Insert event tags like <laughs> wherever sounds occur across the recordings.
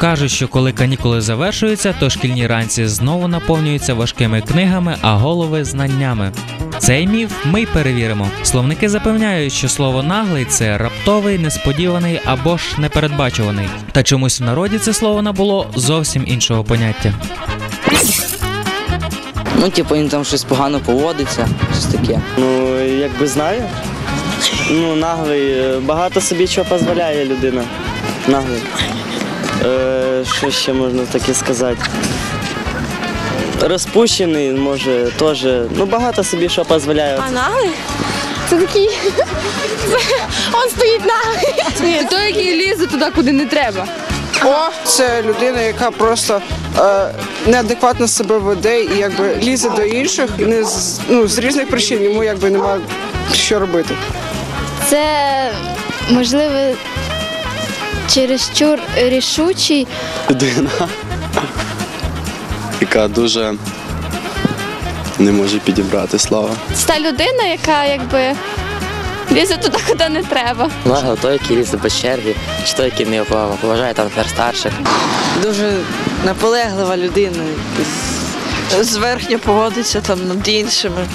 Кажуть, що коли канікули завершуються, то шкільні ранці знову наповнюються важкими книгами, а голови знаннями. Цей міф ми й перевіримо. Словники запевняють, що слово наглий це раптовий, несподіваний або ж непередбачуваний. Та чомусь в народі це слово набуло зовсім іншого поняття. Ну, типу, він там щось погано поводиться, щось таке. Ну, якби знаю. Ну, наглий, е, багато собі чого дозволяє людина. Наглий. Е, що ще можна таке сказати? Розпущений, може, теж. Ну, багато собі що дозволяє. А наглий? Це такий. Он стоїть наглий. Той, який лізе туди, куди не треба. О, це людина, яка просто е, неадекватно себе веде і якби лізе до інших, не з, ну, з різних причин йому якби немає що робити. Це можливо чересчур рішучий. людина, яка дуже не може підібрати слова. Це та людина, яка якби лізе туди, куди не треба. Нагло той, який лізе без черги, чи той, який не поважає там тепер старших. дуже наполеглива людина. Зверхньо поводиться там над іншими.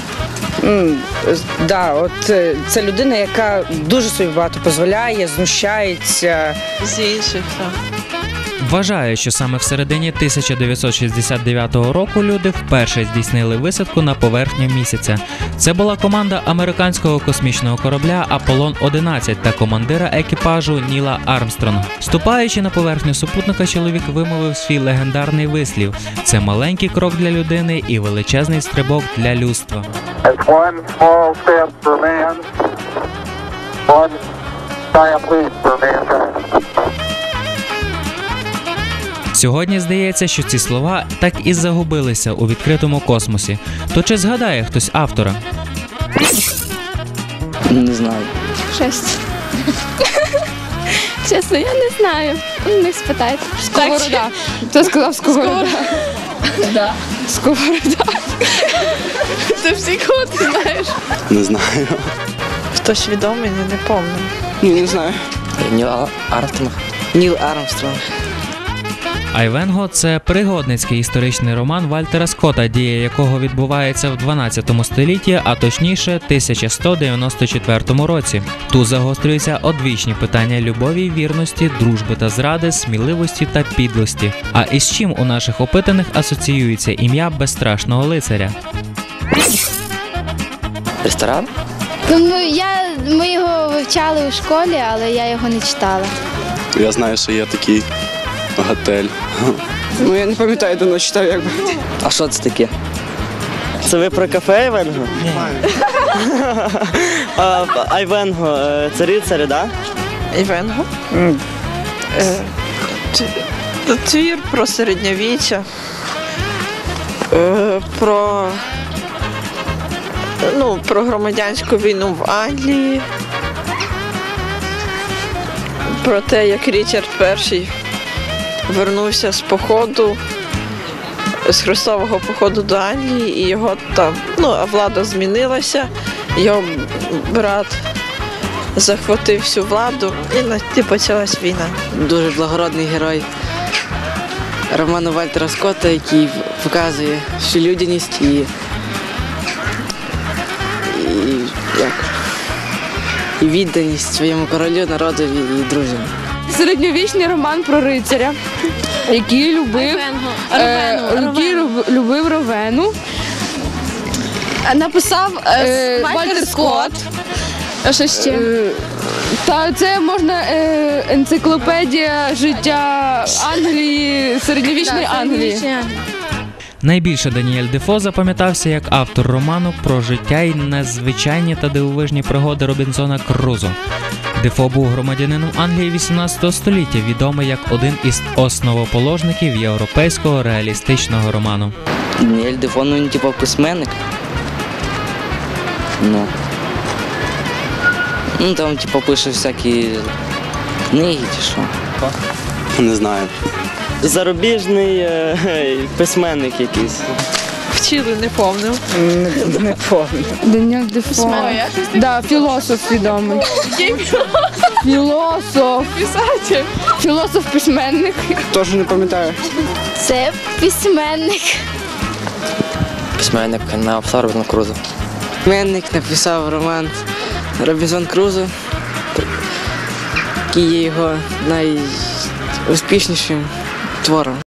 Да, от е, це людина, яка дуже собі багато дозволяє, знущається. З інших там. Вважаю, що саме в середині 1969 року люди вперше здійснили висадку на поверхню місяця. Це була команда американського космічного корабля Аполлон 11 та командира екіпажу Ніла Армстронга. Ступаючи на поверхню супутника, чоловік вимовив свій легендарний вислів: це маленький крок для людини і величезний стрибок для людства. One Сьогодні здається, що ці слова так і загубилися у відкритому космосі. То чи згадає хтось автора? Не знаю. Шесть. Чесно, я не знаю. У них спитайте. Сковорода. Хто сказав сковорода? Да. Сковорода. Ти всі кого ти знаєш. Не знаю. Хтось відомий, я не пам'ятаю. Ні, не знаю. Ніл Армстронг. Ніл Армстронг. Айвенго це пригодницький історичний роман Вальтера Скотта, дія якого відбувається в 12 столітті, а точніше 1194 році. Тут загострюються одвічні питання любові, вірності, дружби та зради, сміливості та підлості. А із чим у наших опитаних асоціюється ім'я безстрашного лицаря? Ресторан? Ну, я, ми його вивчали у школі, але я його не читала. Я знаю, що є такий готель. Ну я не пам'ятаю, давно читав якби. А що це таке? Це ви про кафе Айвенго? Ні. <laughs> а, Айвенго, е, це рицарі, так? Івенго. Е, т- Твір про середньовіччя. Е, Про, ну, про громадянську війну в Англії. Про те, як Річард І вернувся з походу, з Христового походу до Англії, і його там, ну, влада змінилася, його брат захватив всю владу і почалась війна. Дуже благородний герой роману Вальтера Скотта, який показує всю людяність і, і, як, і відданість своєму королю, народові і друзям. Середньовічний роман про рицаря, який любив, е, який любив Ровену. Написав Е, Вальтер Скотт. А що ще? Е, Та це можна е, енциклопедія життя Англії, середньовічної Англії. Найбільше Даніель Дефо запам'ятався як автор роману про життя і незвичайні та дивовижні пригоди Робінзона Крузо. Дефо був громадянином Англії 18 століття, відомий як один із основоположників європейського реалістичного роману. Даніель Дефо, ну він типу письменник. Ну. Ну там типу пише всякі книги чи що. Не знаю. Зарубіжний е, <laughs> письменник якийсь. Вчили, не помню. Не, не помню. Даніель Дефо. Да, філософ відомий. Філософ. Писатель. Філософ-письменник. Теж не пам'ятаю. Це письменник. Письменник на Робінзон Крузо. Письменник написав роман Робінзон Крузо, який є його найуспішнішим твором.